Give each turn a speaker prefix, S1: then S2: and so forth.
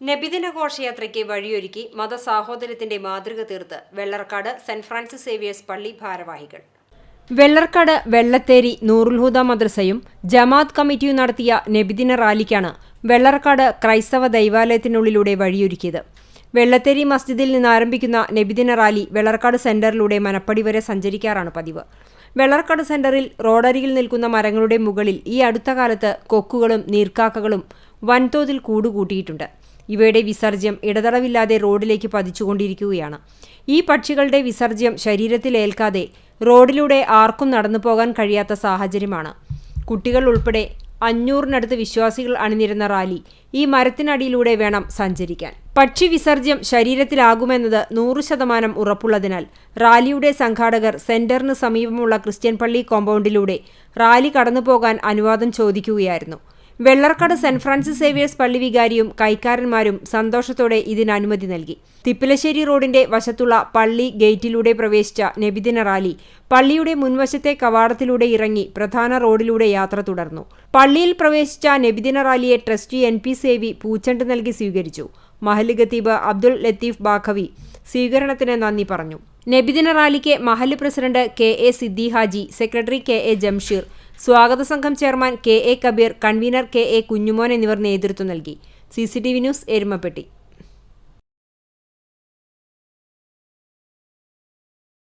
S1: നബിദിന ഘോഷയാത്രയ്ക്ക് വഴിയൊരുക്കി മതസാഹോദര്യത്തിന്റെ മാതൃക തീർത്ത് വെള്ളർക്കാട് സെന്റ് ഫ്രാൻസിസ് സേവിയേഴ്സ് പള്ളി ഭാരവാഹികൾ. വെള്ളർക്കാട് വെള്ളത്തേരി നൂറുൽഹുദ മദ്രസയും ജമാഅത്ത് കമ്മിറ്റിയും നടത്തിയ നബിദിന റാലിക്കാണ് വെള്ളർക്കാട് ക്രൈസ്തവ ദൈവാലയത്തിനുള്ളിലൂടെ വഴിയൊരുക്കിയത്. വെള്ളത്തേരി മസ്ജിദിൽ നിന്ന് ആരംഭിക്കുന്ന നബിദിന റാലി വെള്ളർക്കാട് സെന്ററിലൂടെ മനപ്പടി വരെ സഞ്ചരിക്കാറാണ് പതിവ്. വെള്ളർക്കാട് സെന്ററിൽ റോഡരികിൽ നിൽക്കുന്ന മരങ്ങളുടെ മുകളിൽ ഈ അടുത്ത കാലത്ത് കൊക്കുകളും നീർക്കാക്കകളും വൻതോതിൽ കൂടുകൂട്ടിയിട്ടുണ്ട്. ഇവയുടെ വിസർജ്യം ഇടതടവില്ലാതെ റോഡിലേക്ക് പതിച്ചുകൊണ്ടിരിക്കുകയാണ്. ഈ പക്ഷികളുടെ വിസർജ്യം ശരീരത്തിലേൽക്കാതെ റോഡിലൂടെ ആർക്കും നടന്നു പോകാൻ കഴിയാത്ത സാഹചര്യമാണ്. കുട്ടികൾ ഉൾപ്പെടെ അഞ്ഞൂറിനടുത്ത് വിശ്വാസികൾ അണിനിരുന്ന റാലി ഈ മരത്തിനടിയിലൂടെ വേണം സഞ്ചരിക്കാൻ. പക്ഷി വിസർജ്യം ശരീരത്തിലാകുമെന്നത് നൂറ് ശതമാനം ഉറപ്പുള്ളതിനാൽ റാലിയുടെ സംഘാടകർ സെന്ററിന് സമീപമുള്ള ക്രിസ്ത്യൻ പള്ളി കോമ്പൗണ്ടിലൂടെ റാലി കടന്നുപോകാൻ അനുവാദം ചോദിക്കുകയായിരുന്നു വെള്ളർക്കാട് സെന്റ് ഫ്രാൻസിസ് സേവിയേഴ്സ് പള്ളി വികാരിയും കൈക്കാരന്മാരും സന്തോഷത്തോടെ ഇതിന് അനുമതി നൽകി. തിപ്പിലശ്ശേരി റോഡിന്റെ വശത്തുള്ള പള്ളി ഗേറ്റിലൂടെ പ്രവേശിച്ച നബിദിന റാലി പള്ളിയുടെ മുൻവശത്തെ കവാടത്തിലൂടെ ഇറങ്ങി പ്രധാന റോഡിലൂടെ യാത്ര തുടർന്നു. പള്ളിയിൽ പ്രവേശിച്ച നബിദിന റാലിയെ ട്രസ്റ്റി എൻ പി സേവി പൂച്ചണ്ട് നൽകി സ്വീകരിച്ചു. മഹൽ ഖത്തീബ് അബ്ദുൾ ലത്തീഫ് ബാഖവി സ്വീകരണത്തിന് നന്ദി പറഞ്ഞു. നബിദിന റാലിക്ക് Mahal president K A Siddi Haji secretary K A Jamsheer സ്വാഗത സംഘം chairman K A Kabeer convener K A Kunjumon എന്നിവർ നേതൃത്വം നൽകി. C C T V news Erumapetty.